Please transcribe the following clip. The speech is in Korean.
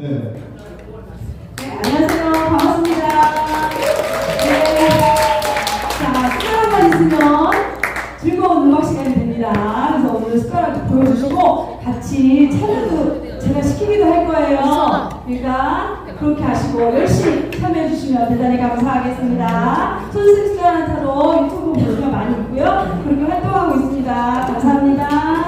네. 네, 안녕하세요. 반갑습니다. 네. 자, 숟가락만 있으면 즐거운 음악 시간이 됩니다. 그래서 오늘 숟가락 좀 보여주시고 같이 차례도 제가 시키기도 할 거예요. 그러니까 그렇게 하시고 열심히 참여해주시면 대단히 감사하겠습니다. 손수 숟가락 타로 유튜브 보시면 많이 있고요. 그렇게 활동하고 있습니다. 감사합니다.